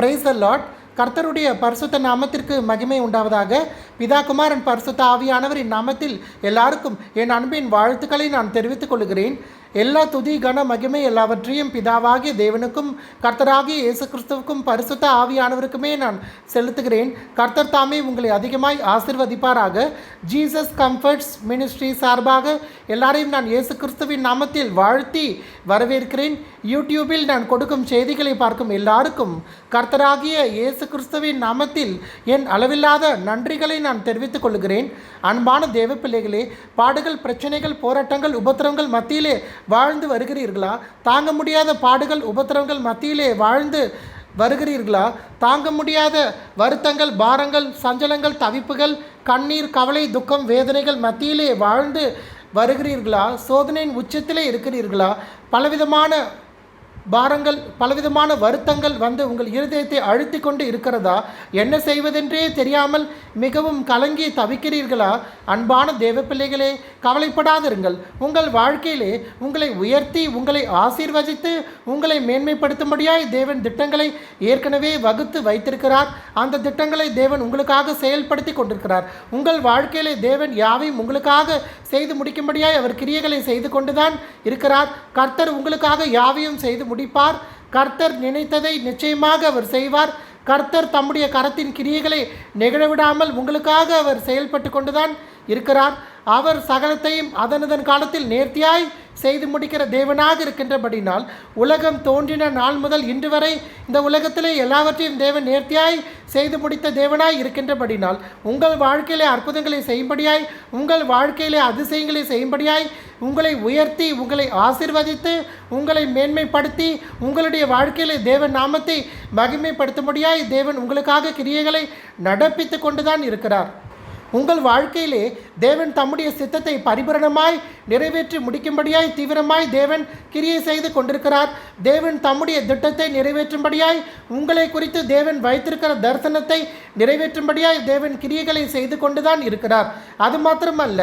Praise the lot கர்த்தருடைய பரிசுத்த நாமத்திற்கு மகிமை உண்டாவதாக. பிதாகுமாரன் பரிசுத்த ஆவியானவரின் நாமத்தில் எல்லாருக்கும் என் அன்பின் வாழ்த்துக்களை நான் தெரிவித்துக் கொள்கிறேன். எல்லா துதி கன மகிமை எல்லாவற்றையும் பிதாவாகிய தேவனுக்கும் கர்த்தராகிய இயேசு கிறிஸ்துவுக்கும் பரிசுத்த ஆவியானவருக்குமே நான் செலுத்துகிறேன். கர்த்தர் தாமே உங்களை அதிகமாய் ஆசிர்வதிப்பாராக. ஜீசஸ் கம்ஃபர்ட்ஸ் மினிஸ்ட்ரி சார்பாக எல்லாரையும் நான் இயேசு கிறிஸ்துவின் நாமத்தில் வாழ்த்தி வரவேற்கிறேன். யூடியூபில் நான் கொடுக்கும் செய்திகளை பார்க்கும் எல்லாருக்கும் கர்த்தராகிய இயேசு கிறிஸ்துவின் நாமத்தில் என் அளவில்லாத நன்றிகளை நான் தெரிவித்துக் கொள்கிறேன். அன்பான தேவ பிள்ளைகளே பாடுகள் பிரச்சனைகள் போராட்டங்கள் உபத்திரவங்கள் மத்தியிலே வாழ்ந்து வருகிறீர்களா? தாங்க முடியாத பாடுகள் உபத்திரவங்கள் மத்தியிலே வாழ்ந்து வருகிறீர்களா? தாங்க முடியாத வருத்தங்கள் பாரங்கள் சஞ்சலங்கள் தவிப்புகள் கண்ணீர் கவலை துக்கம் வேதனைகள் மத்தியிலே வாழ்ந்து வருகிறீர்களா? சோதனையின் உச்சத்திலே இருக்கிறீர்களா? பலவிதமான பாரங்கள் பலவிதமான வருத்தங்கள் வந்து உங்கள் இருதயத்தை அழுத்தி கொண்டு இருக்கிறதா? என்ன செய்வதென்றே தெரியாமல் மிகவும் கலங்கி தவிக்கிறீர்களா? அன்பான தேவ பிள்ளைகளே கவலைப்படாதிருங்கள். உங்கள் வாழ்க்கையிலே உங்களை உயர்த்தி உங்களை ஆசீர்வதித்து உங்களை மேன்மைப்படுத்தும்படியாய் தேவன் திட்டங்களை ஏற்கனவே வகுத்து வைத்திருக்கிறார். அந்த திட்டங்களை தேவன் உங்களுக்காக செயல்படுத்தி கொண்டிருக்கிறார். உங்கள் வாழ்க்கையிலே தேவன் யாவையும் உங்களுக்காக செய்து முடிக்கும்படியாய் அவர் கிரியைகளை செய்து கொண்டுதான் இருக்கிறார். கர்த்தர் உங்களுக்காக யாவையும் செய்து முடிப்பார். கர்த்தர் நினைத்ததை நிச்சயமாக அவர் செய்வார். கர்த்தர் தம்முடைய கரத்தின் கிரியைகளை நிகழவிடாமல் உங்களுக்காக அவர் செயல்பட்டு கொண்டுதான் இருக்கிறார். அவர் சகலத்தையும் அதனதன் காலத்தில் நேர்த்தியாய் செய்து முடிக்கிற தேவனாக இருக்கின்றபடினால் உலகம் தோன்றின நாள் முதல் இன்று வரை இந்த உலகத்திலே எல்லாவற்றையும் தேவன் நேர்த்தியாய் செய்து முடித்த தேவனாய் இருக்கின்றபடினால் உங்கள் வாழ்க்கையிலே அற்புதங்களை செய்யும்படியாய் உங்கள் வாழ்க்கையிலே அதிசயங்களை செய்யும்படியாய் உங்களை உயர்த்தி உங்களை ஆசிர்வதித்து உங்களை மேன்மைப்படுத்தி உங்களுடைய வாழ்க்கையிலே தேவன் நாமத்தை மகிமைப்படுத்தும்படியாய் தேவன் உங்களுக்காக கிரியைகளை நடப்பித்து கொண்டுதான் இருக்கிறார். உங்கள் வாழ்க்கையிலே தேவன் தம்முடைய சித்தத்தை பரிபூரணமாய் நிறைவேற்றி முடிக்கும்படியாய் தீவிரமாய் தேவன் கிரியை செய்து கொண்டிருக்கிறார். தேவன் தம்முடைய திட்டத்தை நிறைவேற்றும்படியாய் உங்களை குறித்து தேவன் வைத்திருக்கிற தரிசனத்தை நிறைவேற்றும்படியாய் தேவன் கிரியைகளை செய்து கொண்டுதான் இருக்கிறார். அது மாத்திரமல்ல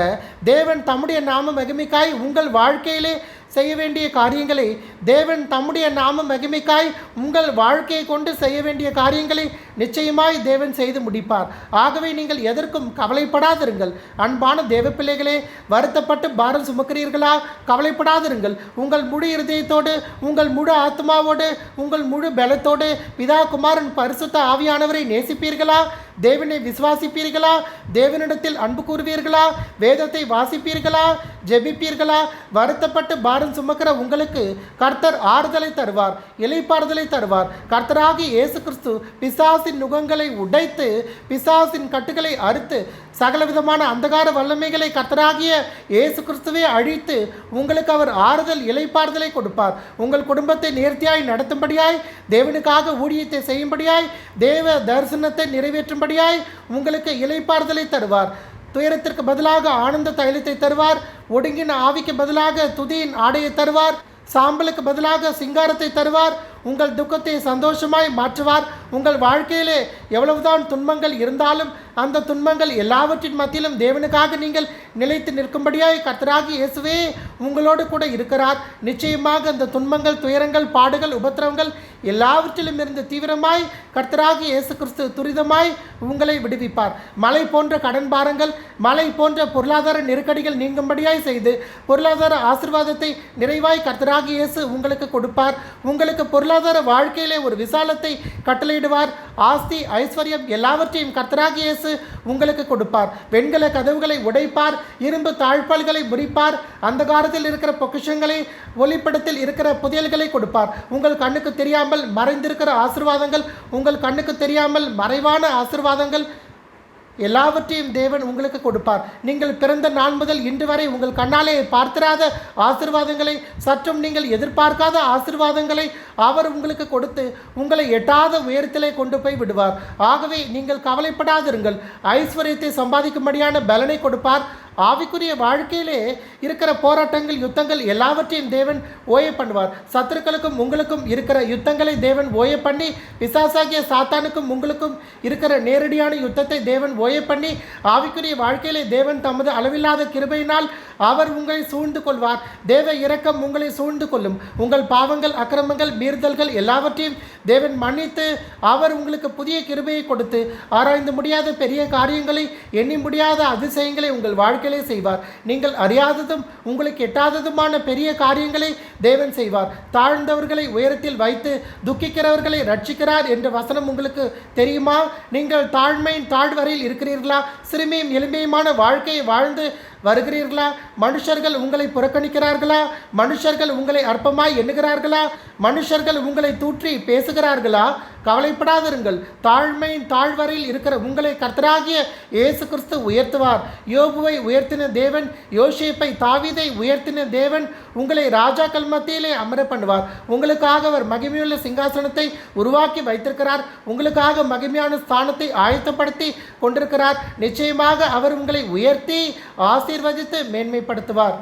தேவன் தம்முடைய நாம மகிமைக்காய் உங்கள் வாழ்க்கையிலே செய்ய வேண்டிய காரியங்களை தேவன் தம்முடைய நாம மகிமைக்காய் உங்கள் வாழ்க்கையை கொண்டு செய்ய வேண்டிய காரியங்களை நிச்சயமாய் தேவன் செய்து முடிப்பார். ஆகவே நீங்கள் எதற்கும் கவலைப்படாதிருங்கள். அன்பான தேவ பிள்ளைகளே வருத்தப்பட்டு பாரம் சுமக்கிறீர்களா? கவலைப்படாதிருங்கள். உங்கள் முழு இருதயத்தோடு உங்கள் முழு ஆத்மாவோடு உங்கள் முழு பலத்தோடு பிதா குமாரன் பரிசுத்த ஆவியானவரை நேசிப்பீர்களா? தேவனை விசுவாசிப்பீர்களா? தேவனிடத்தில் அன்பு கூறுவீர்களா? வேதத்தை வாசிப்பீர்களா? ஜெபிப்பீர்களா? வருத்தப்பட்டு பாரம் சுமக்கிற உங்களுக்கு கர்த்தர் ஆறுதலை தருவார் இலைப்பாறுதலை தருவார். கர்த்தராகி இயேசு கிறிஸ்து பிசாசின் நுகங்களை உடைத்து பிசாசின் கட்டுகளை அறுத்து சகலவிதமான அந்தகார வல்லமைகளை கர்த்தராகிய இயேசு கிறிஸ்துவை அழித்து உங்களுக்கு அவர் ஆறுதல் இலைப்பாறுதலை கொடுப்பார். உங்கள் குடும்பத்தை நேர்த்தியாய் நடத்தும்படியாய் தேவனுக்காக ஊழியத்தை செய்யும்படியாய் தேவ தரிசனத்தை நிறைவேற்றும்படியாய் உங்களுக்கு இலைப்பாறுதலை தருவார். துயரத்திற்கு பதிலாக ஆனந்த தைலத்தை தருவார். ஒடுங்கின ஆவிக்கு பதிலாக துதியின் ஆடையை தருவார். சாம்பலுக்கு பதிலாக சிங்காரத்தை தருவார். உங்கள் துக்கத்தை சந்தோஷமாய் மாற்றுவார். உங்கள் வாழ்க்கையிலே எவ்வளவுதான் துன்பங்கள் இருந்தாலும் அந்த துன்பங்கள் எல்லாவற்றின் மத்தியிலும் தேவனுக்காக நீங்கள் நிலைத்து நிற்கும்படியாய் கர்த்தராகி இயேசுவே உங்களோடு கூட இருக்கிறார். நிச்சயமாக அந்த துன்பங்கள் துயரங்கள் பாடுகள் உபத்திரவங்கள் எல்லாவற்றிலும் இருந்து தீவிரமாய் கர்த்தராகி இயேசு கிறிஸ்து துரிதமாய் உங்களை விடுவிப்பார். மலை போன்ற கடன் பாரங்கள் மலை போன்ற பொருளாதார நெருக்கடிகள் நீங்கும்படியாய் செய்து பொருளாதார ஆசிர்வாதத்தை நிறைவாய் கர்த்தராகி இயேசு உங்களுக்கு கொடுப்பார். உங்களுக்கு பொருளாதார வாழ்க்கையிலே ஒரு விசாலத்தை கட்டளையிடுவார். ஆஸ்தி ஐஸ்வர்யம் எல்லாவற்றையும் கர்த்தராகியேசு உங்களுக்கு கொடுப்பார். வெண்கல கதவுகளை உடைப்பார். இரும்பு தாழ்பால்களை முறிப்பார். அந்த காலத்தில் இருக்கிற பொக்கிஷங்களை ஒளிப்படத்தில் இருக்கிற புதையல்களை கொடுப்பார். உங்கள் கண்ணுக்கு தெரியாமல் மறைந்திருக்கிற ஆசிர்வாதங்கள் உங்கள் கண்ணுக்கு தெரியாமல் மறைவான ஆசிர்வாதங்கள் எல்லாவற்றையும் தேவன் உங்களுக்கு கொடுப்பார். நீங்கள் பிறந்த நாள் முதல் இன்று வரை உங்கள் கண்ணாலே பார்த்திராத ஆசிர்வாதங்களை சற்றும் நீங்கள் எதிர்பார்க்காத ஆசிர்வாதங்களை அவர் உங்களுக்கு கொடுத்து உங்களை எட்டாத உயரத்திலே கொண்டு போய் விடுவார். ஆகவே நீங்கள் கவலைப்படாதிருங்கள். ஐஸ்வர்யத்தை சம்பாதிக்கும்படியான பலனை கொடுப்பார். ஆவிக்குரிய வாழ்க்கையிலே இருக்கிற போராட்டங்கள் யுத்தங்கள் எல்லாவற்றையும் தேவன் ஓய பண்ணுவார். சத்துருக்களுக்கும் உங்களுக்கும் இருக்கிற யுத்தங்களை தேவன் ஓய பண்ணி பிசாசாகிய சாத்தானுக்கும் உங்களுக்கும் இருக்கிற நேரடியான யுத்தத்தை தேவன் ஓய பண்ணி ஆவிக்குரிய வாழ்க்கையிலே தேவன் தமது அளவில்லாத கிருபையினால் அவர் உங்களை சூழ்ந்து கொள்வார். தேவ இரக்கம் உங்களை சூழ்ந்து கொள்ளும். உங்கள் பாவங்கள் அக்கிரமங்கள் மீறுதல்கள் எல்லாவற்றையும் தேவன் மன்னித்து அவர் உங்களுக்கு புதிய கிருபையை கொடுத்து ஆராய்ந்து முடியாத பெரிய காரியங்களை எண்ணி முடியாத அதிசயங்களை உங்கள் வாழ்க்கை வாழ்க்கையிலே செய்வார். நீங்கள் அறியாததும் உங்களுக்கு எட்டாததுமான பெரிய காரியங்களை தேவன் செய்வார். தாழ்ந்தவர்களை உயரத்தில் வைத்து துக்கிக்கிறவர்களை ரட்சிக்கிறார் என்ற வசனம் உங்களுக்கு தெரியுமா? நீங்கள் தாழ்மையின் தாழ்வரையில் இருக்கிறீர்களா? சிறுமியும் எளிமையுமான வாழ்க்கையை வாழ்ந்து வருகிறீர்களா? மனுஷர்கள் உங்களை புறக்கணிக்கிறார்களா? மனுஷர்கள் உங்களை அற்பமாய் எண்ணுகிறார்களா? மனுஷர்கள் உங்களை தூற்றி பேசுகிறார்களா? கவலைப்படாதிருங்கள். தாழ்மையின் தாழ்வரையில் இருக்கிற உங்களை கர்த்தராகிய இயேசு கிறிஸ்து உயர்த்துவார். யோபுவை உயர்த்தின தேவன் யோசேப்பை தாவிதை உயர்த்தின தேவன் உங்களை ராஜாக்கள் மத்தியிலே அமர பண்ணுவார் உங்களுக்காக அவர் மகிமையுள்ள சிங்காசனத்தை உருவாக்கி வைத்திருக்கிறார். உங்களுக்காக மகிமையான ஸ்தானத்தை ஆயத்தப்படுத்தி கொண்டிருக்கிறார். நிச்சயமாக அவர் உங்களை உயர்த்தி ஆசீர்வதித்து மேன்மைப்படுத்துவார்.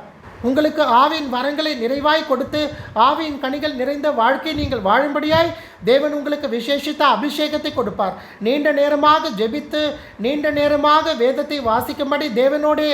உங்களுக்கு ஆவின் வரங்களை நிறைவாய் கொடுத்து ஆவியின் கனிகள் நிறைந்த வாழ்க்கை நீங்கள் வாழும்படியாய் தேவன் உங்களுக்கு விசேஷித்த அபிஷேகத்தை கொடுப்பார். நீண்ட நேரமாக ஜெபித்து நீண்ட நேரமாக வேதத்தை வாசிக்கும்படி தேவனோடே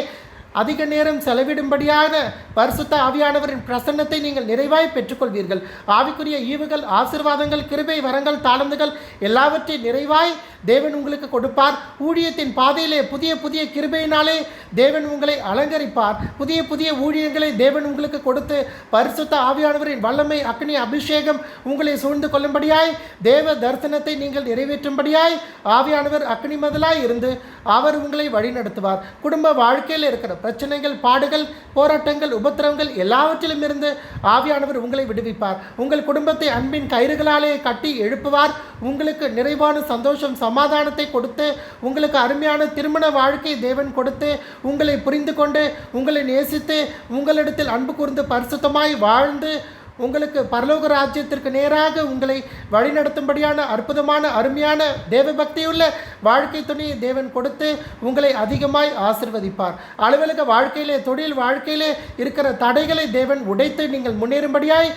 அதிக நேரம் செலவிடும்படியான பரிசுத்த ஆவியானவரின் பிரசன்னத்தை நீங்கள் நிறைவாய் பெற்றுக்கொள்வீர்கள். ஆவிக்குரிய ஈவுகள் ஆசிர்வாதங்கள் கிருபை வரங்கள் தாளந்துகள் எல்லாவற்றையும் நிறைவாய் தேவன் உங்களுக்கு கொடுப்பார். ஊழியத்தின் பாதையிலே புதிய புதிய கிருபையினாலே தேவன் உங்களை அலங்கரிப்பார். புதிய புதிய ஊழியங்களை தேவன் உங்களுக்கு கொடுத்து பரிசுத்த ஆவியானவரின் வல்லமை அக்னி அபிஷேகம் உங்களை சூழ்ந்து கொள்ளும்படியாய் தேவ தரிசனத்தை நீங்கள் நிறைவேற்றும்படியாய் ஆவியானவர் அக்னி மதலாய் இருந்து அவர் உங்களை வழிநடத்துவார். குடும்ப வாழ்க்கையில் இருக்கிற பிரச்சனைகள் பாடுகள் போராட்டங்கள் உபத்திரவங்கள் எல்லாவற்றிலும் இருந்து ஆவியானவர் உங்களை விடுவிப்பார். உங்கள் குடும்பத்தை அன்பின் கயிறுகளாலே கட்டி எழுப்புவார். உங்களுக்கு நிறைவான சந்தோஷம் சமாதானத்தை கொடுத்து உங்களுக்கு அருமையான திருமண வாழ்க்கை தேவன் கொடுத்து உங்களை புரிந்து கொண்டு உங்களை நேசித்து உங்களிடத்தில் அன்பு கூர்ந்து பரிசுத்தமாய் வாழ்ந்து உங்களுக்கு பரலோக ராஜ்யத்திற்கு நேராக உங்களை வழிநடத்தும்படியான அற்புதமான அருமையான தேவபக்தியுள்ள வாழ்க்கை துணியை தேவன் கொடுத்து உங்களை அதிகமாய் ஆசிர்வதிப்பார். அலுவலக வாழ்க்கையிலே தொழில் வாழ்க்கையிலே இருக்கிற தடைகளை தேவன் உடைத்து நீங்கள் முன்னேறும்படியாய்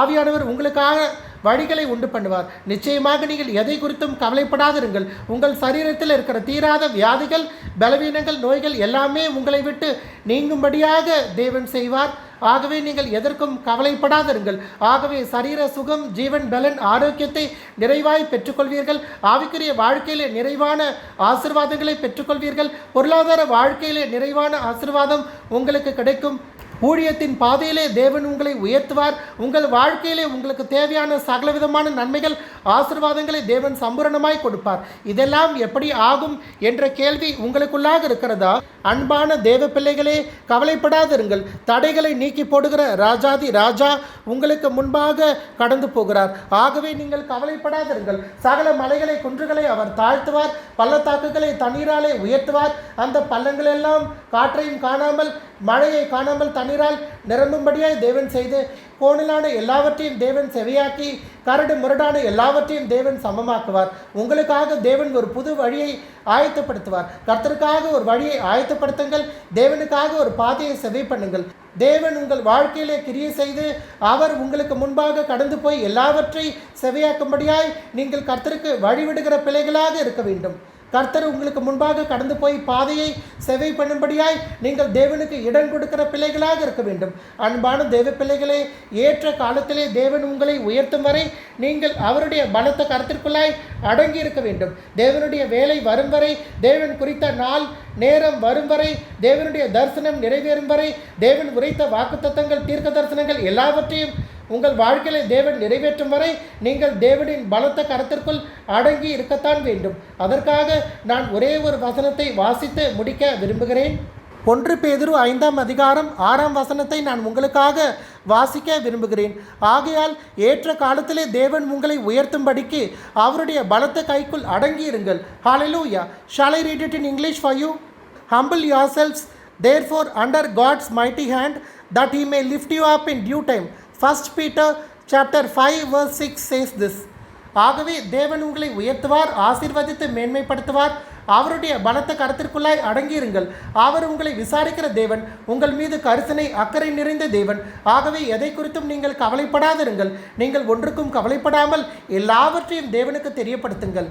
ஆவியானவர் உங்களுக்காக வழிகளை உண்டு பண்ணுவார். நிச்சயமாக நீங்கள் எதை குறித்தும் கவலைப்படாதிருங்கள். உங்கள் சரீரத்தில் இருக்கிற தீராத வியாதிகள் பலவீனங்கள் நோய்கள் எல்லாமே உங்களை விட்டு நீங்கும்படியாக தேவன் செய்வார். ஆகவே நீங்கள் எதற்கும் கவலைப்படாதிருங்கள். ஆகவே சரீர சுகம் ஜீவன் பலன் ஆரோக்கியத்தை நிறைவாய் பெற்றுக்கொள்வீர்கள். ஆவிக்குரிய வாழ்க்கையிலே நிறைவான ஆசிர்வாதங்களை பெற்றுக்கொள்வீர்கள். பொருளாதார வாழ்க்கையிலே நிறைவான ஆசிர்வாதம் உங்களுக்கு கிடைக்கும். ஊழியத்தின் பாதையிலே தேவன் உங்களை உயர்த்துவார். உங்கள் வாழ்க்கையிலே உங்களுக்கு தேவையான சகலவிதமான நன்மைகள் ஆசிர்வாதங்களை தேவன் சம்பூரணமாய் கொடுப்பார். இதெல்லாம் எப்படி ஆகும் என்ற கேள்வி உங்களுக்குள்ளாக இருக்கிறதா? அன்பான தேவ பிள்ளைகளே கவலைப்படாதிருங்கள். தடைகளை நீக்கி போடுகிற ராஜாதி ராஜா உங்களுக்கு முன்பாக கடந்து போகிறார். ஆகவே நீங்கள் கவலைப்படாதிருங்கள். சகல மலைகளை குன்றுகளை அவர் தாழ்த்துவார். பள்ளத்தாக்குகளை தண்ணீராலே உயர்த்துவார். அந்த பள்ளங்களெல்லாம் காற்றையும் காணாமல் மழையை காணாமல் தண்ணீரால் நிரம்பும்படியாய் தேவன் செய்து கோணிலான எல்லாவற்றையும் தேவன் செவியாக்கி கரடு முரடான எல்லாவற்றையும் தேவன் சமமாக்குவார். உங்களுக்காக தேவன் ஒரு புது வழியை ஆயத்தப்படுத்துவார். கர்த்தருக்காக ஒரு வழியை ஆயத்தப்படுத்துங்கள். தேவனுக்காக ஒரு பாதையை செவை பண்ணுங்கள். தேவன் உங்கள் வாழ்க்கையிலே கிரியை செய்து அவர் உங்களுக்கு முன்பாக கடந்து போய் எல்லாவற்றை செவையாக்கும்படியாய் நீங்கள் கர்த்தருக்கு வழிவிடுகிற பிள்ளைகளாக இருக்க வேண்டும். கர்த்தர் உங்களுக்கு முன்பாக கடந்து போய் பாதையை செவை பண்ணும்படியாய் நீங்கள் தேவனுக்கு இடம் கொடுக்கிற பிள்ளைகளாக இருக்க வேண்டும். அன்பான தேவ பிள்ளைகளே ஏற்ற காலத்திலே தேவன் உங்களை உயர்த்தும் வரை நீங்கள் அவருடைய பலத்த கருத்திற்குள்ளாய் அடங்கி இருக்க வேண்டும். தேவனுடைய வேலை வரும் வரை தேவன் குறித்த நாள் நேரம் வரும் வரை தேவனுடைய தரிசனம் நிறைவேறும் வரை தேவன் உரைத்த வாக்குத்தத்தங்கள் தீர்க்க தரிசனங்கள் எல்லாவற்றையும் உங்கள் வாழ்க்கையில் தேவன் நிறைவேற்றும் வரை நீங்கள் தேவனின் பலத்த கரத்திற்குள் அடங்கி இருக்கத்தான் வேண்டும். அதற்காக நான் ஒரே ஒரு வசனத்தை வாசித்து முடிக்க விரும்புகிறேன். ஒன்று பேதிரு ஐந்தாம் அதிகாரம் ஆறாம் வசனத்தை நான் உங்களுக்காக வாசிக்க விரும்புகிறேன். ஆகையால் ஏற்ற காலத்திலே தேவன் உங்களை உயர்த்தும்படிக்கு அவருடைய பலத்த கைக்குள் அடங்கி இருங்கள். Hallelujah shall I read it in English for you humble you? Selves therefore under God's mighty hand that he may lift you up in due time first peter chapter 5 verse 6 says this ஆகவே தேவன் உங்களை உயர்த்துவார் ஆசீர்வதித்து மேன்மைப்படுத்துவார். அவருடைய பலத்த கருத்திற்குள்ளாய் அடங்கியிருங்கள். அவர் உங்களை விசாரிக்கிற தேவன் உங்கள் மீது கரிசனை அக்கறை நிறைந்த தேவன். ஆகவே எதை குறித்தும் நீங்கள் கவலைப்படாதிருங்கள். நீங்கள் ஒன்றுக்கும் கவலைப்படாமல் எல்லாவற்றையும் தேவனுக்கு தெரியப்படுத்துங்கள்.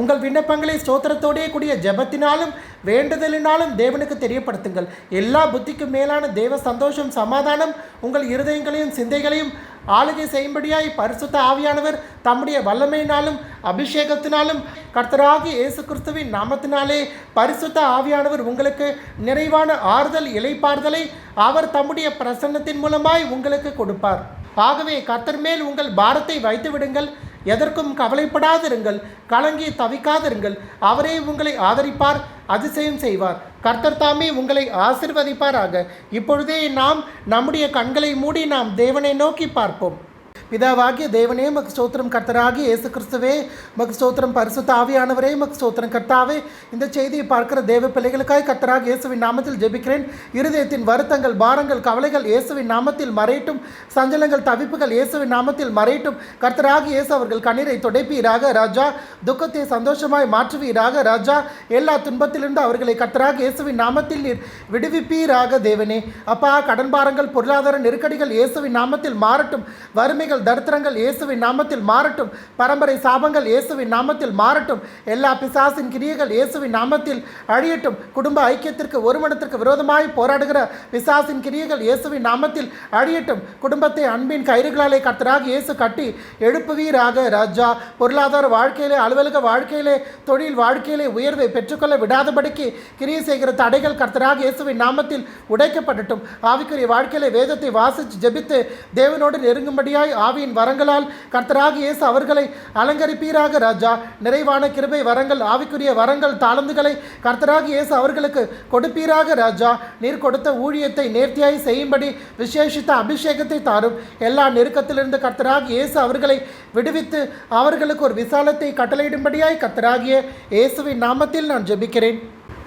உங்கள் விண்ணப்பங்களை ஸ்தோத்திரத்தோடே கூடிய ஜெபத்தினாலும் வேண்டுதலினாலும் தேவனுக்கு தெரியப்படுத்துங்கள். எல்லா புத்திக்கும் மேலான தேவ சந்தோஷம் சமாதானம் உங்கள் இருதயங்களையும் சிந்தைகளையும் ஆளுகை செய்யும்படியாய் பரிசுத்த ஆவியானவர் தம்முடைய வல்லமையினாலும் அபிஷேகத்தினாலும் கர்த்தராகி இயேசு கிறிஸ்துவின் நாமத்தினாலே பரிசுத்த ஆவியானவர் உங்களுக்கு நிறைவான ஆறுதல் இலைப்பாறுதலை அவர் தம்முடைய பிரசன்னத்தின் மூலமாய் உங்களுக்கு கொடுப்பார். ஆகவே கர்த்தர் மேல் உங்கள் பாரத்தை வைத்து விடுங்கள் எதற்கும் கவலைப்படாதிருங்கள் கலங்கி தவிக்காதிருங்கள். அவரே உங்களை ஆதரிப்பார் அதிசயம் செய்வார். கர்த்தர் தாமே உங்களை ஆசிர்வதிப்பாராக. இப்பொழுதே நாம் நம்முடைய கண்களை மூடி நாம் தேவனை நோக்கி பார்ப்போம். பிதாவாகிய தேவனே மக்கு ஸ்தோத்திரம் கர்த்தராகி இயேசு கிறிஸ்துவே மக்கு ஸ்தோத்திரம் பரிசுத்த ஆவியானவரே மக்கு ஸ்தோத்திரம் கர்த்தாவே இந்த செய்தியை பார்க்கிற தேவ பிள்ளைகளுக்காய் கர்த்தராக இயேசுவின் நாமத்தில் ஜெபிக்கிறேன் இருதயத்தின் வருத்தங்கள் பாரங்கள் கவலைகள் இயேசுவின் நாமத்தில் மறையட்டும் சஞ்சலங்கள் தவிப்புகள் இயேசுவின் நாமத்தில் மறையட்டும் கர்த்தராக இயேசு அவர்கள் கண்ணீரை துடைப்பீராக ராஜா துக்கத்தை சந்தோஷமாய் மாற்றுவீராக ராஜா எல்லா துன்பத்திலிருந்து அவர்களை கர்த்தராக இயேசுவின் நாமத்தில் நீர் விடுவிப்பீராக தேவனே அப்பா கடன் பாரங்கள் பொருளாதார நெருக்கடிகள் இயேசுவின் நாமத்தில் மாறட்டும் வறுமைகள் தரித்திரங்கள் இயேசுவின் நாமத்தில் மாறட்டும். பரம்பரை சாபங்கள் இயேசுவின் நாமத்தில் மாறட்டும். எல்லா பிசாசின் கிரியைகள் இயேசுவின் நாமத்தில் அழியட்டும். குடும்ப ஐக்கியத்திற்கு ஒருமணத்திற்கு விரோதமாய் போராடுகிற பிசாசின் கிரியைகள் இயேசுவின் நாமத்தில் அழியட்டும். குடும்பத்தை அன்பின் கயிறுகளாலே கர்த்தராக இயேசு கட்டி எழுப்புவீராக ராஜா. பொருளாதார வாழ்க்கையிலே அலுவலக வாழ்க்கையிலே தொழில் வாழ்க்கையிலே உயர்வை பெற்றுக்கொள்ள விடாதபடிக்கு கிரியை செய்கிற தடைகள் கர்த்தராக இயேசுவின் நாமத்தில் உடைக்கப்படட்டும். ஆவிக்குரிய வாழ்க்கையிலே வேதத்தை வாசித்து ஜெபித்து தேவனோடு நெருங்கும்படியாய் ஆவியின் வரங்களால் கர்த்தராக இயேசு அவர்களை அலங்கரிப்பீராக ராஜா. நிறைவான கிருபை வரங்கள் ஆவிக்குரிய வரங்கள் தாளந்துகளை கர்த்தராக இயேசு அவர்களுக்கு கொடுப்பீராக ராஜா. நீர் கொடுத்த ஊழியத்தை நேர்த்தியாய் செய்யும்படி விசேஷித்த அபிஷேகத்தை தாரும். எல்லா நெருக்கத்திலிருந்து கர்த்தராக இயேசு அவர்களை விடுவித்து அவர்களுக்கு ஒரு விசாலத்தை கட்டளையிடும்படியாய் கர்த்தராகிய இயேசுவின் நாமத்தில் நான் ஜெபிக்கிறேன்.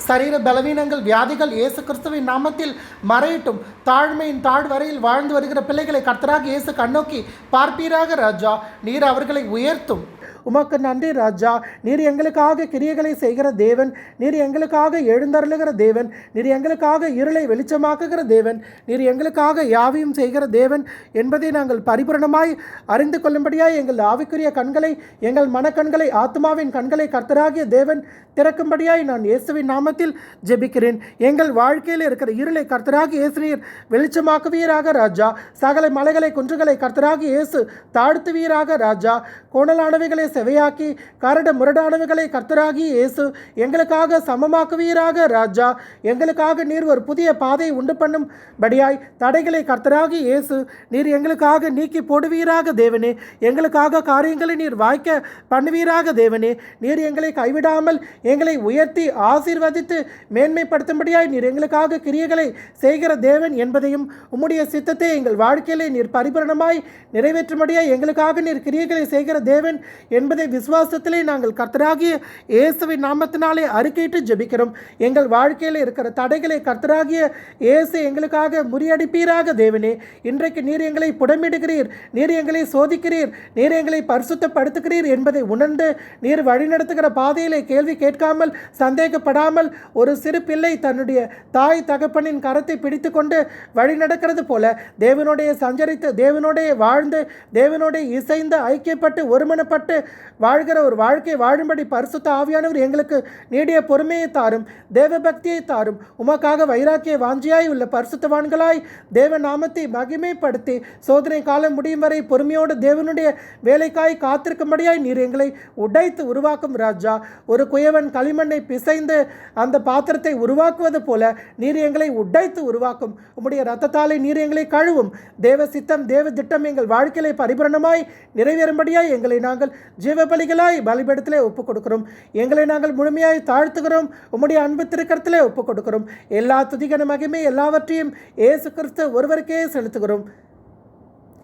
சரீர பலவீனங்கள் வியாதிகள் இயேசு கிறிஸ்துவின் நாமத்தில் மறையட்டும். தாழ்மையின் தாழ்வரையில் வாழ்ந்து வருகிற பிள்ளைகளை கர்த்தராக இயேசு கண்ணோக்கி பார்ப்பீராக ராஜா. நீர் அவர்களை உயர்த்தும். உமக்கு நன்றி ராஜா. நீர் எங்களுக்காக கிரியைகளை செய்கிற தேவன். நீர் எங்களுக்காக எழுந்தருளுகிற தேவன். நீர் எங்களுக்காக இருளை வெளிச்சமாக்குகிற தேவன். நீர் எங்களுக்காக யாவையும் செய்கிற தேவன் என்பதை நாங்கள் பரிபூரணமாய் அறிந்து கொள்ளும்படியாய் எங்கள் ஆவிக்குரிய கண்களை எங்கள் மனக்கண்களை ஆத்மாவின் கண்களை கர்த்தராகிய தேவன் திறக்கும்படியாய் நான் இயேசுவின் நாமத்தில் ஜெபிக்கிறேன். எங்கள் வாழ்க்கையில் இருக்கிற இருளை கர்த்தராகி இயேசுநீர் வெளிச்சமாக்குவீராக ராஜா. சகல மலைகளை குன்றுகளை கர்த்தராகி இயேசு தாழ்த்துவீராக ராஜா. கோணலானவைகளை செவையாக்கி கரடு முரடானவைகளை கர்த்தராகி இயேசு எங்களுக்காக சமமாக்குவீராக ராஜா. எங்களுக்காக நீர் ஒரு புதிய பாதையை உண்டு பண்ணும் படியாய் தடைகளை கர்த்தராகி இயேசு நீர் எங்களுக்காக நீக்கி போடுவீராக தேவனே. எங்களுக்காக காரியங்களை நீர் வாய்க்க பண்ணுவீராக தேவனே. நீர் எங்களை கைவிடாமல் எங்களை உயர்த்தி ஆசீர்வதித்து மேன்மைப்படுத்தும்படியாய் நீர் எங்களுக்காக கிரியைகளை செய்கிற தேவன் என்பதையும் உம்முடைய சித்தத்தை எங்கள் வாழ்க்கையிலே நீர் பரிபூரணமாய் நிறைவேற்றும்படியாய் எங்களுக்காக நீர் கிரியைகளை செய்கிற தேவன் என்பதை விசுவாசத்திலே நாங்கள் கர்த்தராகிய இயேசுவின் நாமத்தினாலே அறிக்கையிட்டு ஜெபிக்கிறோம். எங்கள் வாழ்க்கையில் இருக்கிற தடைகளை கர்த்தராகிய இயேசு எங்களுக்காக முறியடிப்பீராக தேவனே. இன்றைக்கு நீர் எங்களை புடமிடுகிறீர். நீர் எங்களை சோதிக்கிறீர். நீர் எங்களை பரிசுத்தப்படுத்துகிறீர் என்பதை உணர்ந்து நீர் வழிநடத்துகிற பாதையிலே கேள்வி கேட்காமல் சந்தேகப்படாமல் ஒரு சிறு பிள்ளை தன்னுடைய தாய் தகப்பனின் கரத்தை பிடித்துக்கொண்டு வழி நடக்கிறது போல தேவனுடைய சஞ்சரித்து தேவனுடைய வாழ்ந்து தேவனுடைய இசைந்து ஐக்கியப்பட்டு ஒருமனப்பட்டு வாழ்கிற ஒரு வாழ்க்கை வாழும்படி பரிசுத்த ஆவியானவர் எங்களுக்கு நீடிய பொறுமையை தாரும் தேவ பக்தியை தாரும். உமக்காக வைராக்கிய வாஞ்சியாய் உள்ள பரிசுத்தவான்களாய் தேவ நாமத்தை மகிமைப்படுத்தி சோதனை காலம் முடியும் வரை பொறுமையோடு தேவனுடைய வேலைக்காய் காத்திருக்கும்படியாய் நீர் எங்களை உடைத்து உருவாக்கும் ராஜா. ஒரு குயவன் களிமண்ணை பிசைந்து அந்த பாத்திரத்தை உருவாக்குவது போல நீர் எங்களை உடைத்து உருவாக்கும். உம்முடைய ரத்தத்தாலே நீர் எங்களை கழுவும். தேவ சித்தம் தேவ திட்டம் எங்கள் வாழ்க்கையிலே பரிபூரணமாய் நிறைவேறும்படியாய் எங்களை நாங்கள் ஜீவபலிகளாய் பலிபடத்திலே ஒப்புக் கொடுக்கிறோம் எங்களை நாங்கள் முழுமையாய் தாழ்த்துகிறோம். உம்முடைய அன்பு திருக்கரத்திலே ஒப்புக் கொடுக்கிறோம் எல்லா துதிகன மகிமை எல்லாவற்றையும் ஏசு கிறிஸ்து ஒருவருக்கே செலுத்துகிறோம்.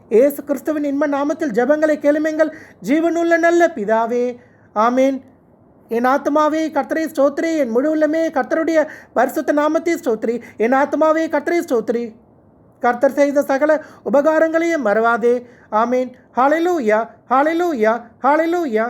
ஏசு கிறிஸ்துவின் இன்ப நாமத்தில் ஜெபங்களை கேளுமெங்கள் ஜீவனுள்ள நல்ல பிதாவே ஆமேன். என் ஆத்மாவே கர்த்தரை ஸ்தோத்ரி. என் முழு உள்ளமே கர்த்தருடைய பரிசுத்த நாமத்தை ஸ்தோத்ரி. என் ஆத்மாவே கர்த்தரை ஸ்தோத்ரி. கர்த்தர் செய்த சகல உபகாரங்களையும் மறவாதே. ஆமீன். Hallelujah hallelujah hallelujah